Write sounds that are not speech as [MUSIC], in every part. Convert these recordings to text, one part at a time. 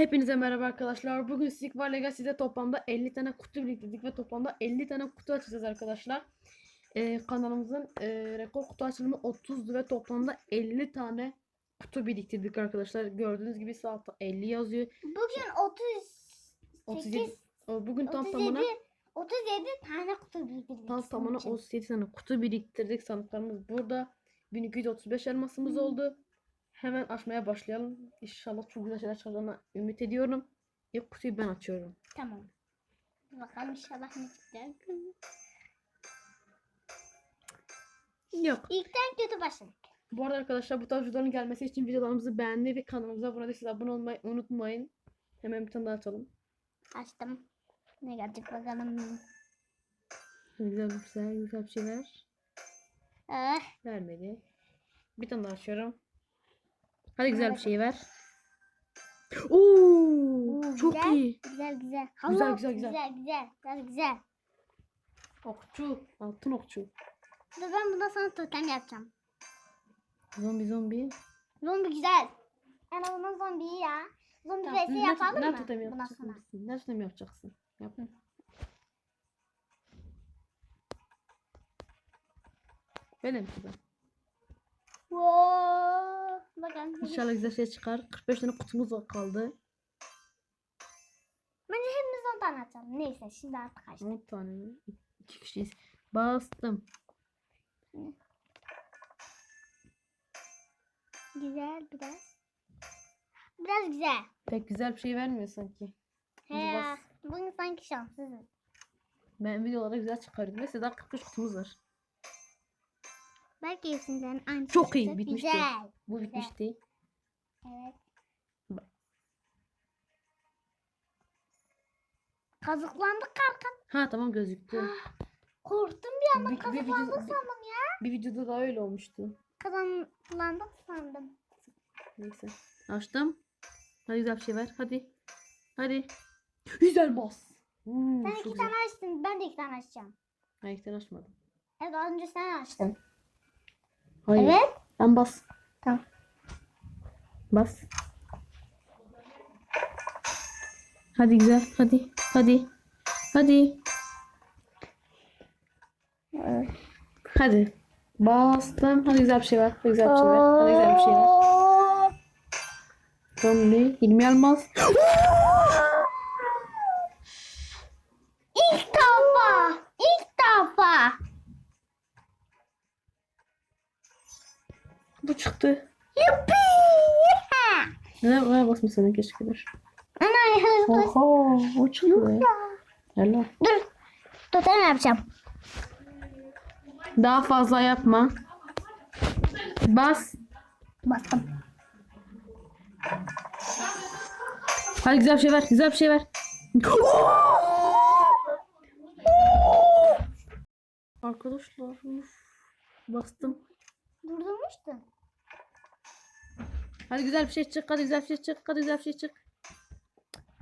Hepinize merhaba arkadaşlar. Bugün Sigma Legacy'de toplamda 50 tane kutu biriktirdik ve toplamda 50 tane kutu açacağız arkadaşlar. Ee, kanalımızın e, rekor kutu açılımı 30'du ve toplamda 50 tane kutu biriktirdik arkadaşlar. Gördüğünüz gibi saatte 50 yazıyor. Bugün 38 37 o, bugün tam 37 tamına 37 tane kutu biriktirdik. tam tamına için. 37 tane kutu biriktirdik. Sandıklarımız burada. 1235 elmasımız oldu. Hemen açmaya başlayalım. İnşallah çok güzel şeyler çıkacağına ümit ediyorum. İlk kutuyu ben açıyorum. Tamam. Bakalım inşallah ne çıkacak. Yok. İlkten kötü başladık. Bu arada arkadaşlar bu tarz videoların gelmesi için videolarımızı beğenmeyi ve kanalımıza abone değilseniz abone olmayı unutmayın. Hemen bir tane daha açalım. Açtım. Ne gelecek bakalım. Güzel güzel, güzel bir şey ver. Ah, Vermedi. Bir tane daha açıyorum. Hadi güzel bir şey ver. Oo, Oo, çok güzel. iyi. güzel güzel. Güzel, Allah, güzel, güzel. Güzel güzel. Güzel güzel. Okçu, altın okçu. Dur ben bundan sonra totem yapacağım. Zombi zombi. Zombi güzel. En azından zombi ya. Zombi Tamam, vs ne- yapalım ne mı? totem Bundan yapacaksın? Ne totem yapacaksın? Yap. Benim kızım. Wow. Bakın. İnşallah güzel şey çıkar. 45 tane kutumuz kaldı. Bence hepimiz 10 tane açalım. Neyse şimdi artık açtık. 10 tane mi? 2 kişiyiz. Bastım. Güzel biraz. Biraz güzel. Pek güzel bir şey vermiyor sanki. He. Bugün sanki şanssızız. Ben videolarda güzel çıkarıyordum. Mesela daha 45 kutumuz var. Belki hepsinden aynı Çok iyi, bitmişti. Güzel. Bu Güzel. bitmişti. Evet. Bak. Kazıklandık kanka. Ha tamam gözüktü. Korktum bir anda Bir- kazıklandık bir- sandım ya. Bir videoda da öyle olmuştu. Kazanlandık sandım. Neyse. Açtım. Hadi güzel bir şey ver. Hadi. Hadi. Güzel bas. Hmm, Sen iki güzel. tane açtın. Ben de iki tane açacağım. Hayır iki tane açmadım. Evet az önce sen açtın. Hayır. Evet. Ben bas. Tamam. Bas. Hadi güzel. Hadi. Hadi. Hadi. Hadi. Bastım. Hadi güzel bir şey. Hadi güzel bir şey ver. Hadi güzel bir şey ver. Oo. Zombi. 20 almaz. İlk defa. İlk defa. Bu çıktı. Yuppi. Neden oraya basmasana keşke dur. Ana ya. Oha. O çıktı. Helal. Dur. Totem yapacağım. Daha fazla yapma. Bas. Bastım. Hadi güzel bir şey ver. Güzel bir şey ver. [LAUGHS] Arkadaşlar. Bastım. Durdurmuştun. Hadi güzel bir şey çık. Hadi güzel bir şey çık. Hadi güzel bir şey çık.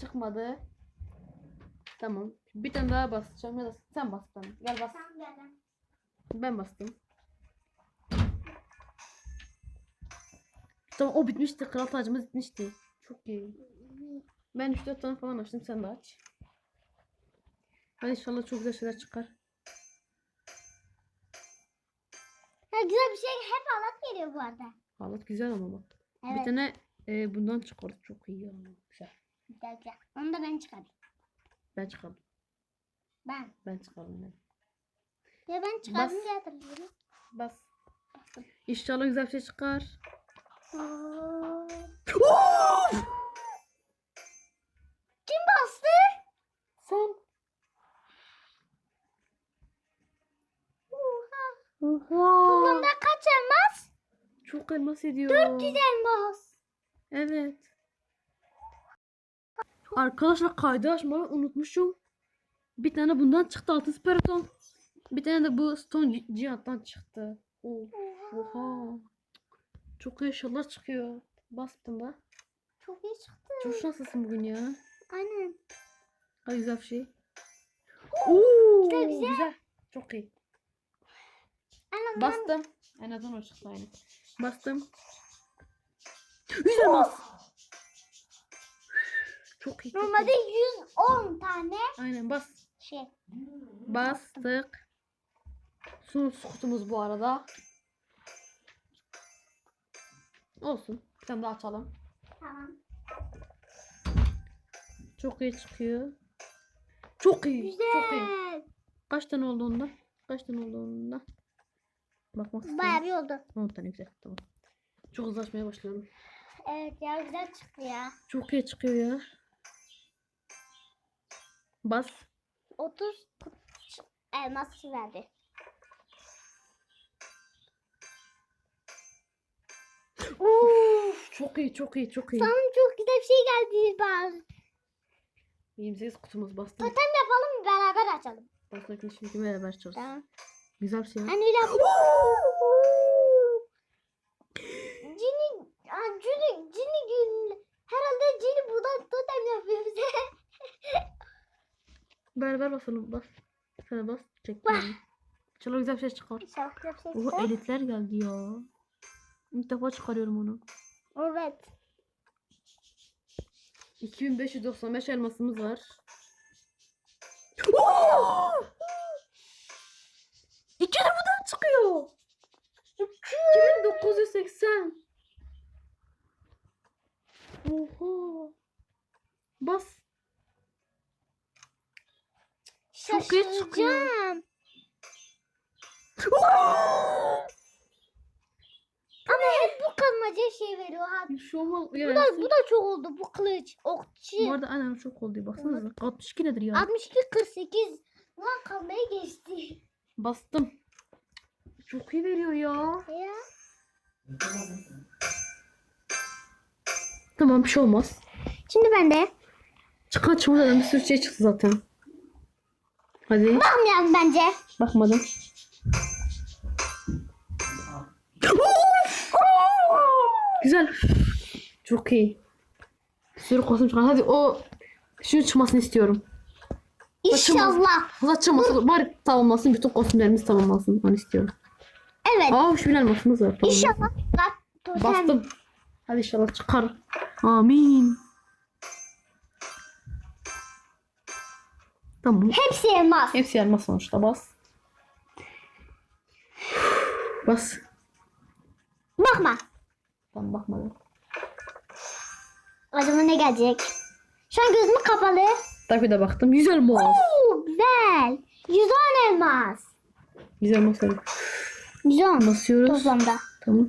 Çıkmadı. Tamam. Bir tane daha basacağım. Ya da sen bas tamam. Gel bas. Tamam geldim. Ben bastım. Tamam o bitmişti. Kral tacımız bitmişti. Çok iyi. Ben 3-4 tane falan açtım. Sen de aç. Hadi inşallah çok güzel şeyler çıkar. Ha, güzel bir şey hep alat geliyor bu arada. Halat güzel ama bak. Bir Evet. tane e, bundan çıkardık. Çok iyi ya. Güzel. Güzel güzel. Onu da ben çıkarayım. Ben çıkardım. Ben. Ben çıkardım. Ben. Ya ben çıkardım Bas. diye hatırlıyorum. Bas. İnşallah güzel bir şey çıkar. Kim bastı? Sen. Oha. Oha. Bunda kaç elmas? Çok elmas ediyor. 400 elmas. Evet. Arkadaşlar kaydı açmayı unutmuşum. Bir tane bundan çıktı altın speraton. Bir tane de bu stone cihattan çıktı. Oo, Oha. Çok iyi şeyler çıkıyor. Bastım da. Çok iyi çıktı. Çok şanslısın bugün ya. Aynen. Ay güzel bir şey. Oo, Güzel, güzel. Çok iyi. Bastım. En azından o çıktı aynı. Bastım. Güzel bas. Çok iyi. Normalde iyi. 110 tane Aynen bas. şey. Bastık. Sonsuz kutumuz bu arada. Olsun. Bir tane daha açalım. Tamam. Çok iyi çıkıyor. Çok iyi. Çok iyi. Güzel. Kaç tane oldu onda? Kaç tane oldu onda? Bakmak istiyorum. Bayağı bir oldu. 10 tane güzel. Tamam. Çok hızlı açmaya başlıyorum. Evet ya güzel çıktı ya. Çok iyi çıkıyor ya. Bas. 30 elmas verdi. Uf, çok iyi, çok iyi, çok iyi. Sana çok güzel bir şey geldi ben. 28 kutumuz bastım. Totem yapalım beraber açalım. Bastaki şimdi beraber açacağız. Tamam. Güzel bir şey. ya. Hani yap- Cini, Cini, Cini gün. Herhalde Cini buradan totem yapıyor bize. [LAUGHS] Beraber basalım. Bas. Sana bas. Çek. İnşallah güzel bir şey çıkar. İnşallah güzel bir şey çıkar. elitler geldi ya. İlk defa çıkarıyorum onu. Evet. 2595 elmasımız var. [LAUGHS] De buradan çıkıyor. 2980. Oha. Bas. Çok iyi çıkıyor. Ama hep bu kalmaca şey veriyor ha. Bir şey olmaz. Bu da, bu da çok oldu bu kılıç. Okçu. Bu arada aynen çok oldu. Baksanıza. 62 nedir ya? 62 48. Lan kalmaya geçti. Bastım. Çok iyi veriyor ya. Ya. Tamam bir şey olmaz. Şimdi ben de Çıkan çıkmadan bir sürü şey çıktı zaten. Hadi. bakmayalım bence. Bakmadım. Güzel. Çok iyi. Bir sürü kostüm çıkan. Hadi o şunun çıkmasını istiyorum. İnşallah. Çıkması bari tamamlasın. Bütün kostümlerimiz tamamlasın. Onu istiyorum. Evet. Aa şu bir elmasımız var. Tamam. İnşallah. Bak totem. Bastım. Hadi inşallah çıkar. Amin. Tamam. Hepsi elmas. Hepsi elmas sonuçta bas. Bas. Bakma. Tamam bakmadım. Acaba ne gelecek? Şu an gözüm kapalı. Tabii de baktım. 100 elmas. Oo, güzel. 110 elmas. 100 elmas oldu. 110 Basıyoruz. toplamda. Tamam.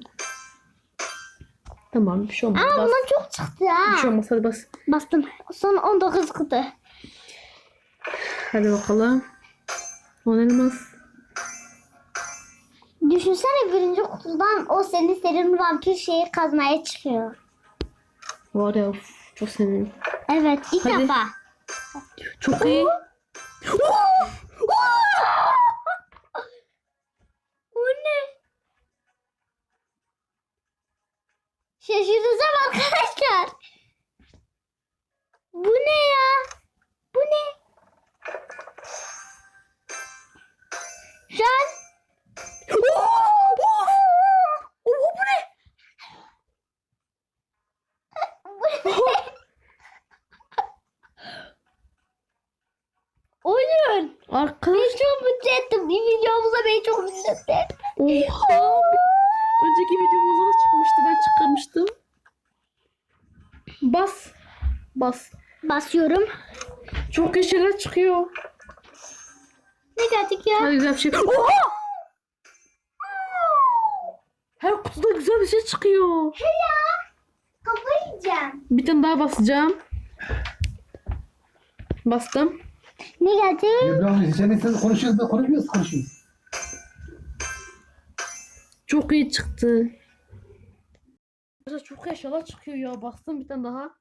Tamam bir şey olmaz. Ama Bas. bundan çok çıktı Bir ha. şey olmaz hadi bas. Bastım. Son 19 kutu. Hadi bakalım. 10 elmas. Düşünsene birinci kutudan o senin serin vampir şeyi kazmaya çıkıyor. Var ya çok sevindim. Evet ilk Hadi. defa. Çok iyi. Bu ne? Şaşıracağım arkadaşlar. Bu ne ya? Bu ne? Şu an Bu ne? Oyun. Arkadaş. Beni çok mutlu ettin. Bir videomuzda beni çok mutlu ettin. Oha. Önceki videomuzda da çıkmıştı. Ben çıkarmıştım. Bas. Bas. Basıyorum. Çok iyi şeyler çıkıyor. Ne geldik ya? Hadi güzel bir şey. Oha! Her kutuda güzel bir şey çıkıyor. ya. Kafayı yiyeceğim. Bir tane daha basacağım. Bastım. Ne geldi? İbrahim sen sen konuşuyoruz da konuşmuyoruz konuşuyoruz. Çok iyi çıktı. Arkadaşlar Çok şeyler çıkıyor ya. Bastım bir tane daha.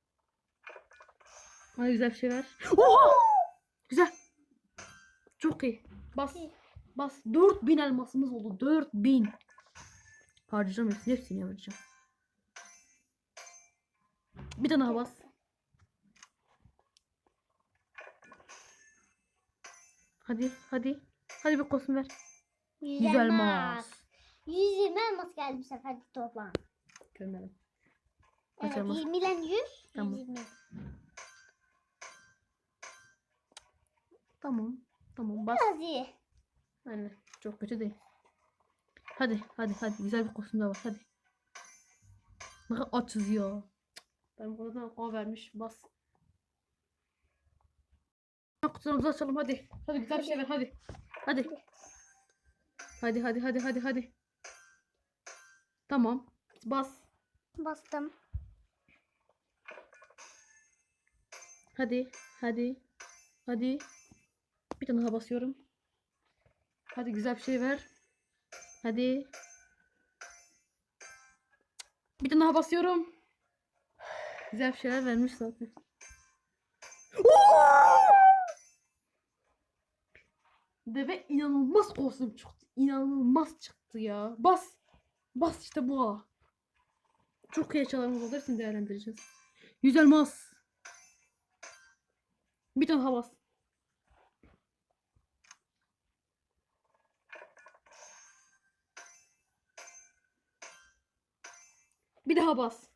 Hadi güzel bir şey ver. Oha! Güzel. Çok iyi. Bas. Bas. 4000 elmasımız oldu. 4000. Harcayacağım hepsini. Hepsini harcayacağım. Bir tane daha bas. Hadi hadi. Hadi bir kostüm ver. Yüz elmas. 120 elmas geldi bu sefer toplam. Görmedim. Evet 20 ile 100. Tamam. 120. Tamam. Tamam bas. Biraz iyi. Anne çok kötü değil. Hadi hadi hadi güzel bir kostüm de var hadi. Ne kadar ya. Ben buradan kova vermiş bas. Kutularımızı açalım hadi. Hadi güzel bir şey ver hadi. Hadi. Hadi hadi hadi hadi hadi. Tamam. Bas. Bastım. Hadi. Hadi. Hadi. Bir tane daha basıyorum. Hadi güzel bir şey ver. Hadi. Bir tane daha basıyorum. Güzel bir şeyler vermiş zaten. Deve inanılmaz kostüm çıktı. İnanılmaz çıktı ya. Bas. Bas işte bu. Çok iyi eşyalarımız olduğu için değerlendireceğiz. Yüz elmas. Bir tane daha bas. Bir daha bas.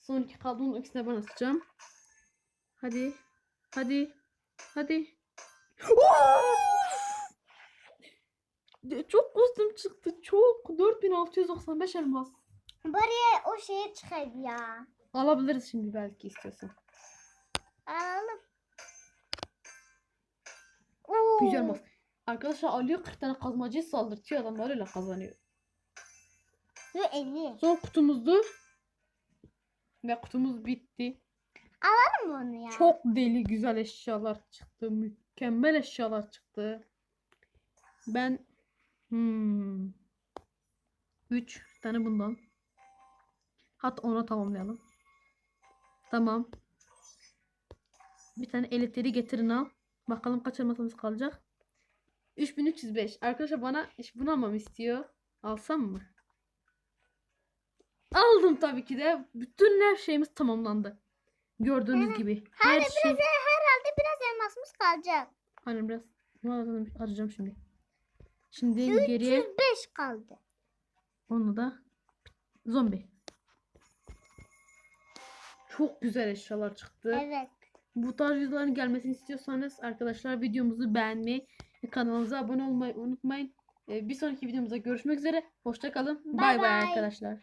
Son iki kaldı. Onun ikisini ben atacağım. Hadi. Hadi. Hadi. Çok kostüm çıktı. Çok. 4695 elmas. Bari o şeye çıkar ya. Alabiliriz şimdi belki istiyorsan. Alalım. Oo. Güzel elmas. Arkadaşlar alıyor 40 tane kazmacıyı saldırtıyor adamlar öyle kazanıyor. Ve 50. Son kutumuzdu. Ve kutumuz bitti. Alalım mı onu ya? Çok deli güzel eşyalar çıktı. Mükemmel eşyalar çıktı. Ben hmm, 3 tane bundan. Hatta ona tamamlayalım. Tamam. Bir tane elektriği getirin al. Bakalım kaç elmasımız kalacak. 3305. Arkadaşlar bana iş bunu almamı istiyor. Alsam mı? Aldım tabii ki de. Bütün her şeyimiz tamamlandı. Gördüğünüz gibi. Her Hani şey. biraz herhalde biraz elmasımız kalacak. Hani biraz Bunu arayacağım şimdi. Şimdi geriye 105 kaldı. onu da zombi. Çok güzel eşyalar çıktı. Evet. Bu tarz videoların gelmesini istiyorsanız arkadaşlar videomuzu beğenmeyi kanalımıza abone olmayı unutmayın. Ee, Bir sonraki videomuzda görüşmek üzere. Hoşça kalın. Bye Bay bay bye. arkadaşlar.